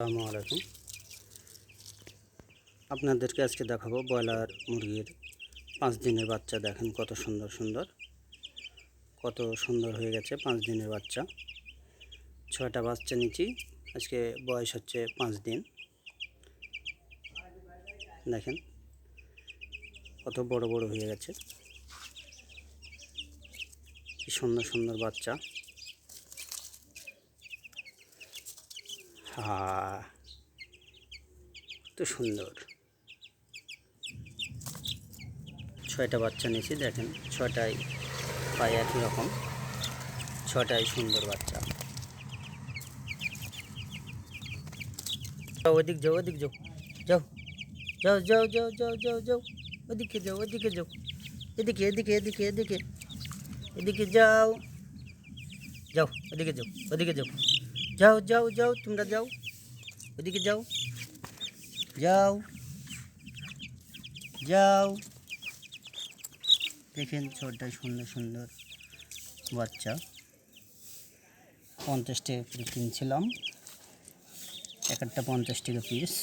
আসসালামু আলাইকুম। আপনাদেরকে আজকে দেখাবো ব্রয়লার মুরগির পাঁচ দিনের বাচ্চা। দেখেন কত সুন্দর সুন্দর, কত সুন্দর হয়ে গেছে পাঁচ দিনের বাচ্চা। ছয়টা বাচ্চা নিচ্ছি, আজকে বয়স হচ্ছে পাঁচ দিন। দেখেন কত বড় বড় হয়ে গেছে। কি সুন্দর সুন্দর বাচ্চা। তো সুন্দর। ছয়টা বাচ্চা নিয়েছি, দেখেন ছয়টাই প্রায় একই রকম ছয়টাই সুন্দর বাচ্চা। ওদিক যাও ওদিক যাও যাও যাও যাও যাও যাও যাও যাও, ওদিকে যাও ওদিকে যাও, এদিকে এদিকে এদিকে এদিকে এদিকে যাও যাও, ওদিকে যাও ওদিকে যাও। যাও যাও যাও, তোমরা যাও। ওদিকে যাও। যাও। যাও। দেখেন ছোটটাই সুন্দর সুন্দর বাচ্চা। পঞ্চাশ টাকা কিনছিলাম। এক একটা পঞ্চাশ টাকা পিস